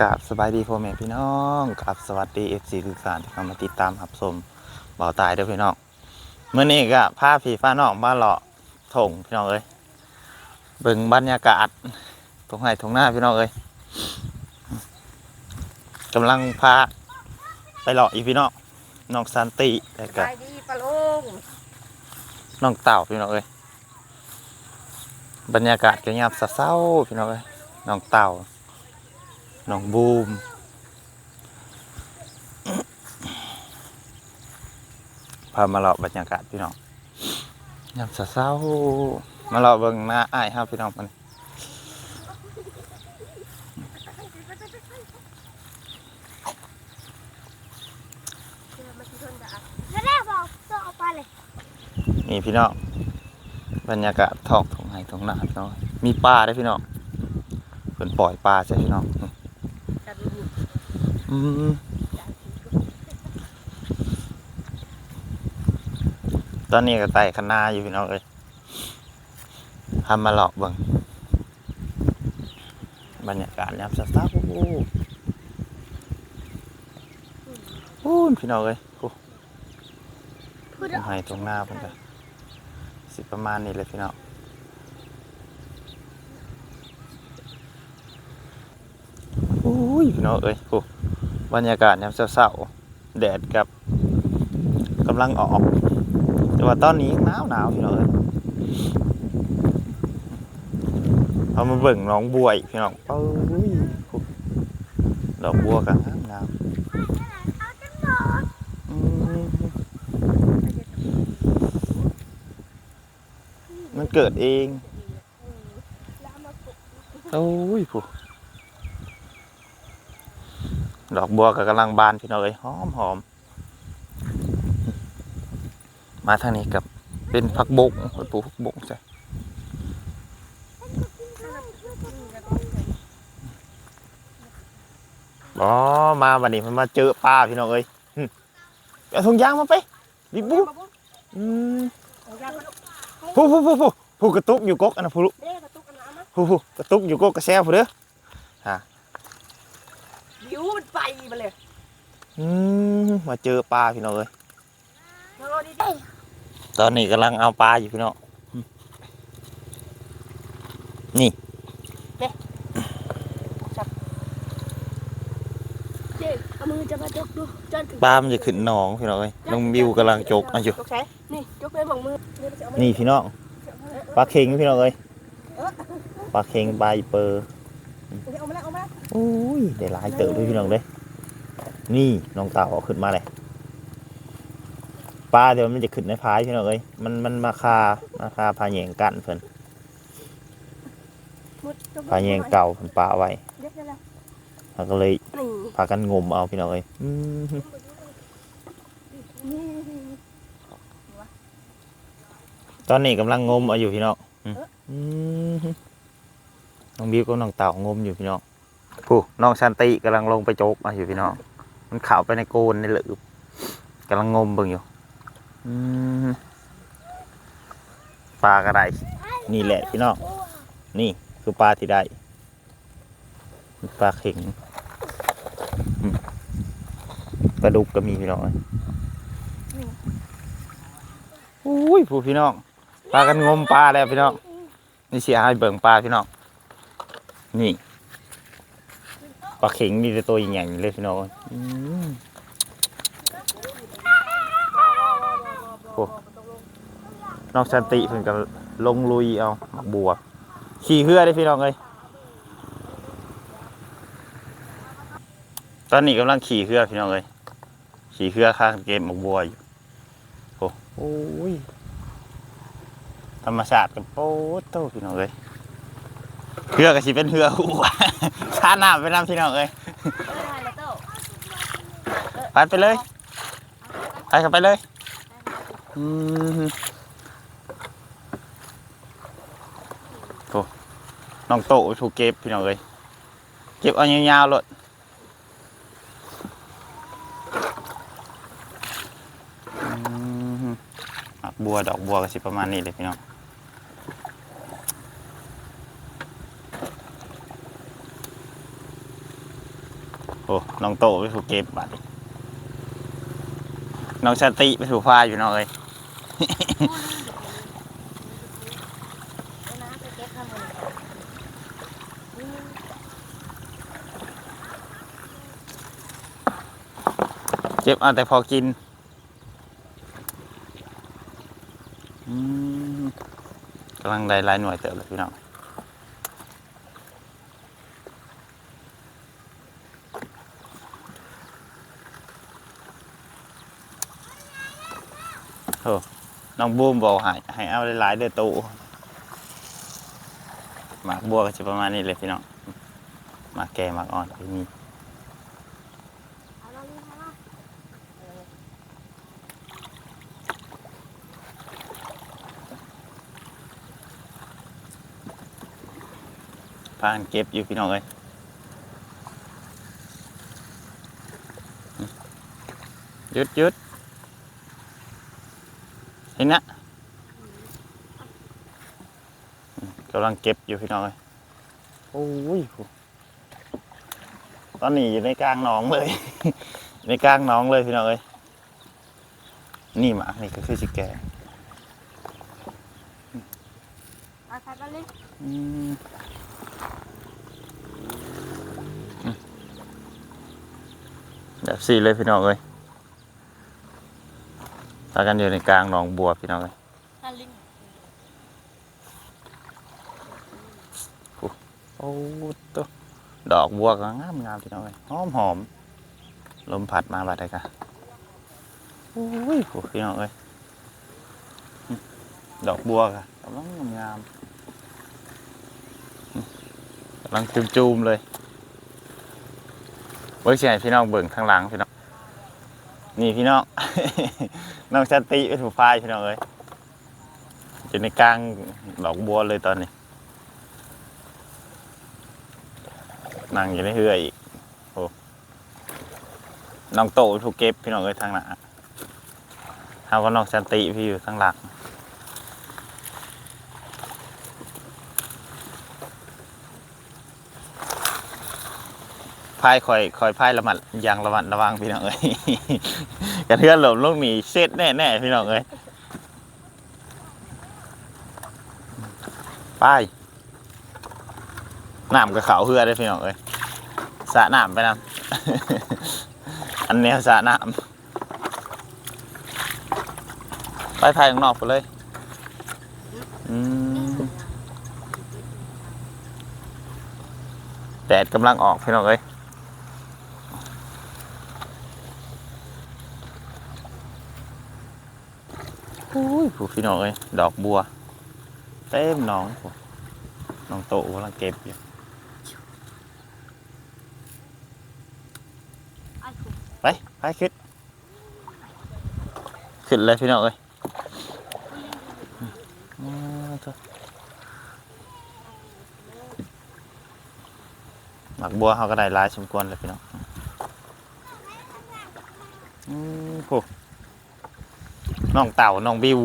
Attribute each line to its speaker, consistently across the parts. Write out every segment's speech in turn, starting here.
Speaker 1: กับสบายดีพ่อแม่พี่น้องกับสวัสดีเอฟซีทุกท่านที่เข้ามาติดตามรับชมเบาตายเด้อพี่น้องเมื่อนี้ก็พาพี่ฟ้าน้องมาเลาะถงพี่น้องเอ้ยเบิ่งบรรยากาศตรงไหนตรงหน้าพี่น้องเอ้ยกำลังพาไปเลาะอีกพี่น้องน้องสันติแล้วก็
Speaker 2: ไปดีปะลุง
Speaker 1: น้องเต่าพี่น้องเอ้ยบรรยากาศก็เงียบเศร้าๆพี่น้องเอ้ยน้องเต่า น้องบูม พามาเลาะบรรยากาศพี่น้องยามเศร้าๆมาเลาะเบิ่งหน้าอ้ายครับพี่น้องมัน
Speaker 2: แล้วแรกบอกจะเอาไปเลย
Speaker 1: นี่พี่น้องบรรยากาศท้องทุ่งไห้ทุ่งนาพี่น้องมีปลาได้วยพี่น้องเพิ่นปล่อยปลาใช่พี่น้อง อืมตอนนี้ก็ไต่คะนาอยู่พี่น้องเอ้ยทำมาเลาะเบิ่งบรรยากาศยามเช้าๆโอ้โหโอ้ยพี่น้องเอ้ยโอ้
Speaker 2: พูด
Speaker 1: ตรงไห้ตรงหน้าเพิ่นก็สิประมาณนี้เลยพี่น้องโอ้ยพี่น้องเอ้ยโอ้ บรรยากาศยามเช้าๆแดดกับกำลังออก แต่ว่าตอนนี้หนาวหนาวพี่น้องเอ้ยเอามาเบิ่งน้องบัวอีกพี่น้องเอ้ยโอ้ดอกบัวกันงามงามอืมมันเกิดเอง โอ้ยผู้ ดอกบัวก็กำลังบานพี่น้องเอ้ยหอมหอมมาทางนี้กับเป็นผักบงไปปลูกผักบงใช่อ๋อมาวันนี้มันมาเจอปลาพี่น้องเอ้ยหึเอาถุงยางมาไปดิบูอืมผู้ผู้ผู้ผู้ผู้กระตุกอยู่กกอันนั้นผู้ลุ
Speaker 2: เด้กระตุกอันน้ำนะ
Speaker 1: ผู้ผู้กระตุกอยู่กกกระแซวผู้เด้อ
Speaker 2: มันไปมาเลย
Speaker 1: อืมมาเจอปลาพี่น้องเอ้ย
Speaker 2: มาเอาดี
Speaker 1: ตอนนี้กำลังเอาปลาอยู่พี่น้องอืมนี่
Speaker 2: ๆเจ๊เอามือจะมาจกดูจนถึง
Speaker 1: ปลามันจะขึ้นหนองพี่น้องเอ้ยน้องบิวกำลังจกเอันอยู่
Speaker 2: จกใช้นี่จกเลยมองมือเดี๋ยวจะเอามา
Speaker 1: นี่พี่น้องปลาเค็งพี่น้องเอ้ยปลาเค็งปลาอีเปอร์
Speaker 2: เดี๋ยวเอามาแล้วเอามา
Speaker 1: โอ้ยได้หลายเติบด้วยพี่น้องเด้ย นี่น้องเต่าเอาขึ้นมาเลยปลาเดี๋ยวมันจะขึ้นในพายพี่น้องเอ้ยมันมันมาคามาคาพาแยงกันเพิ่นพาแยงเก่าเพิ่นปลาไว้
Speaker 2: เดี๋ยวเดี๋ยวเดี๋ยว
Speaker 1: เขาก็เลย
Speaker 2: นี่
Speaker 1: พากันงมเอาพี่น้องเอ้ยตอนนี้กำลังงมเอาอยู่พี่น้องน้องบิวกับน้องเต่างมอยู่พี่น้องผู้น้องชันติกำลังลงไปโจกมาอยู่พี่น้อง มันเข่าไปในโกนในหลืบกำลังงมเบิ่งอยู่อืมปลากระไดนี่แหละพี่น้องนี่คือปลาที่ได้ปลาเข็งอืมปลาดุกก็มีพี่น้องเอ้ยอุ้ยผู้พี่น้องปลากันงมปลาแล้วพี่น้องนี่เสียให้เบิ่งปลาพี่น้องนี่ ปลาเข็งมีแต่ตัวใหญ่ๆเลยพี่น้องโอ้นอกสันติเพิ่นก็ลงลุยเอาหมักบัวขี่เรือได้พี่น้องเลยตอนนี้กำลังขี่เรือพี่น้องเลยขี่เรือข้างเกมหมักบัวอยู่โอ้โอ้ยธรรมชาติกันโป๊ดโตพี่น้องเอ้ย เหือก็สิเป็นเหือหัวชาหน้าไปน้ำพี่น้องเอ้ยไปไปเลยไปเข้าไปเลยอืมโอ้น้องโตถูกเก็บพี่น้องเอ้ยเก็บเอายาวๆเลยอืมหมักบัวดอกบัวก็สิประมาณนี้เลยพี่น้อง อ้น้องโตไปถูกเก็บบัตรน้องชาติไปถูกพาอยู่เน้องเอ้ย
Speaker 2: เอาน้ำไปเก็บข้างบนอืม
Speaker 1: เจ็บเอาแต่พอกินอืมกำลังได้หลายหน่วยเติบเลยพี่น้อง โอ้น้องบูมบอกให้ให้เอาหลายๆเด้อตู้หมากบัวก็จะประมาณนี้เลยพี่น้องหมากแก่หมากอ่อนก็มี
Speaker 2: เอาลงนี่เอาลงเออ
Speaker 1: พานเก็บอยู่พี่น้องเอ้ยหยุดหยุดเห็นนะกำลังเก็บอยู่พี่น้องเอ้ยโอ้ยตอนนี้อยู่ในกลางหนองเลย ในกลางหนองเลยพี่น้องเอ้ยนี่หมานี่ก็คือสิแก่
Speaker 2: เอาใส่ไปเลย
Speaker 1: อืมอืมแบบสี่เลยพี่น้องเอ้ย ตากันอยู่ในกลางหนองบัวพี่น้องเอ้ย
Speaker 2: อันลิง
Speaker 1: โอ้ตัวดอกบัวก็งามงามพี่น้องเอ้ยหอมหอมลมผัดมาบาดใดกะโอ้ยโหพี่น้องเอ้ยอืมดอกบัวกะกำลังงามอืมกำลังจุ่มๆเลยเบิ้งเสียให้พี่น้องเบิ่งข้างหลังพี่น้อง นี่พี่น้อง น้องชาติเปถูกพายพี่น้องเอ้ยอยู่ในกลางดอกบัวเลยตอนนี้นั่งอยู่ในเฮืออีกโอ้น้องโตถูกเก็บพี่น้องเอ้ยทางหน้าเฮาก็น้องชันติพี่อยู่ข้างหลัง พายคอยคอยพายระมัดอยางระมัดระวังพี่น้องเอ้ยกระเทือนหลมลูกหนีเซ็ตแน่แน่พี่น้องเอ้ยไปน้ำกับเขาเฮือได้พี่น้องเอ้ยสะน้ำไปนำอันแนวสะน้ำไปพายข้างนอกไปเลยอืมแดดกำลังออกพี่น้องเอ้ย อุ้ยผู้พี่น้องเอ้ยดอกบัว เต็มหน้องผู้น้องโตกำลังเก็บอยู่
Speaker 2: ไป
Speaker 1: ไปขึ้นขึ้นเลยพี่น้องเอ้ยหมักบัวเขาก็ได้ลายสมควรเลยพี่น้องอืมผู้ น้องเต่าน้องบิว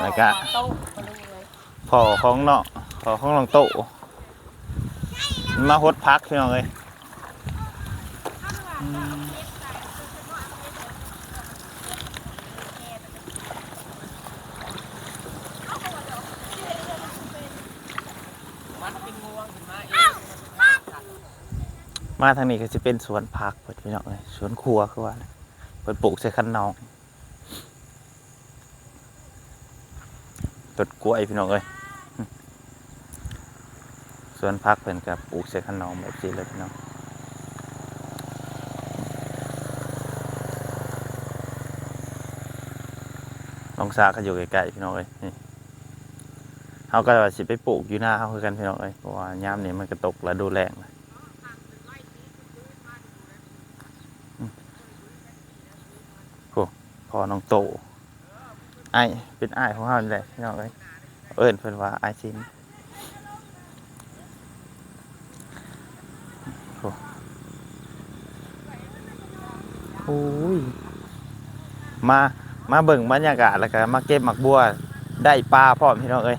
Speaker 1: แล้วก็
Speaker 2: โต๊ะมาเลยเลย
Speaker 1: พอของเนาะพอของน้องโตมาฮดพักพี่น้องเอ้ยมมาทางนี้ก็จะเป็นสวนผักเปิดพี่น้องเลยสวนครัวคือว่าเปิดปลูกใส่คันนอง ต้นกล้วยพี่น้องเอ้ยสวนผักเป็นกับปลูกใส่คันนองแบบนี้เลยพี่น้องลองซาก็อยู่ใกล้ๆพี่น้องเอ้ยเขาก็ว่าสิไปปลูกอยู่หน้าเขาคือกันพี่น้องเอ้ยเพราะว่ายามนี้มันก็ตกแล้วดูแรงนะพอน้องโต ไอเป็นไอของเขานี่แหละพี่น้องเอ้ยเอิ้นเพิ่นว่าไอซินโอ้ยมามาเบิ่งบรรยากาศแล้วก็มาเก็บหมักบัวได้ปลาพร้อมพี่น้องเอ้ย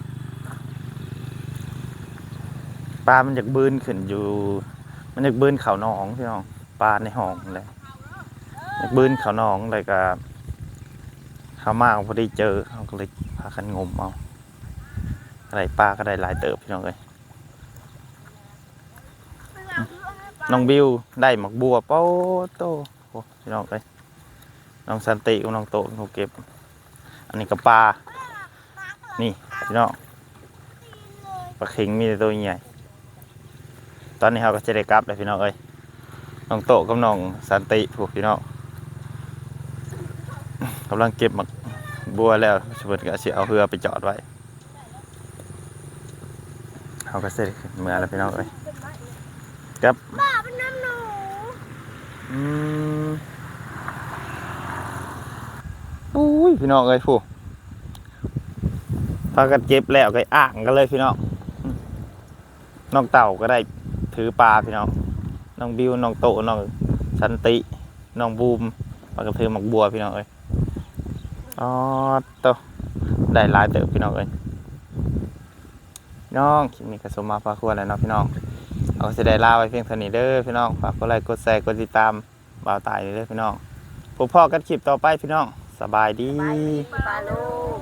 Speaker 1: ปลามันจากบืนขึ้นอยู่ มันอยากบืนเขาหนองพี่น้องปลาในห้องเลยอยากบืนเขาหนองเลยก็ ข้ามาพอดีเจอเขาก็เลยพากันงมเอาอะไรปลาก็ได้หลายเติบพี่น้องเลยน้องบิวได้หมักบัวเป้าโตพี่น้องเลยน้องสันติกับน้องโตเขาเก็บ อันนี้ก็ปลานี่พี่น้องปลาเข็งมีตัวใหญ่ตอนนี้เราก็จะได้กลับเลยพี่น้องเอ้ยน้องโตกับน้องสันติผูกพี่น้อง กำลังเก็บหมักบัวแล้วชวนก็สิเอาเรือไปจอดไว้เขาก็เสร็จเมื่อแล้วพี่น้องเอ้ยครับ
Speaker 2: บ้าเป็นน้ำหนู
Speaker 1: อืมอุ้ยพี่น้องเอ้ยผู้พากันเก็บแล้วก็อ่างกันเลยพี่น้องอืมน้องเต่าก็ได้ถือปลาพี่น้องน้องบิวน้องโตน้องสันติน้องบูมปลากระถือหมักบัวพี่น้องเอ้ย อ๋อโตได้หลายเติบพี่น้องเอ้ยน้องคลิปนี้ก็สมมาพาควรแล้วเนาะพี่น้อง เอาจะได้ลาไว้เพียงเท่านี้เด้อพี่น้องฝากกดไลค์กดแชร์กดติดตามบ่าวตายเด้อพี่น้องพบพ่อกันคลิปต่อไปพี่น้องสบายดี
Speaker 2: ปลาลูก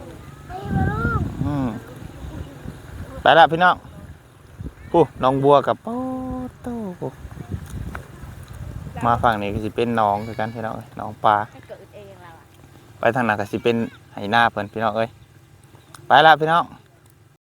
Speaker 2: ไปมาลูก
Speaker 1: อืมไปละพี่น้องผู้น้องบัวกับโป๊อโต้มาฝั่งนี้ก็สิเป็นน้องคือกันพี่น้องเอ้ยน้องปลา ไปทางนั้นก็สิเป็นไหหน้าเพิ่นพี่น้องเอ้ยไปละพี่น้อง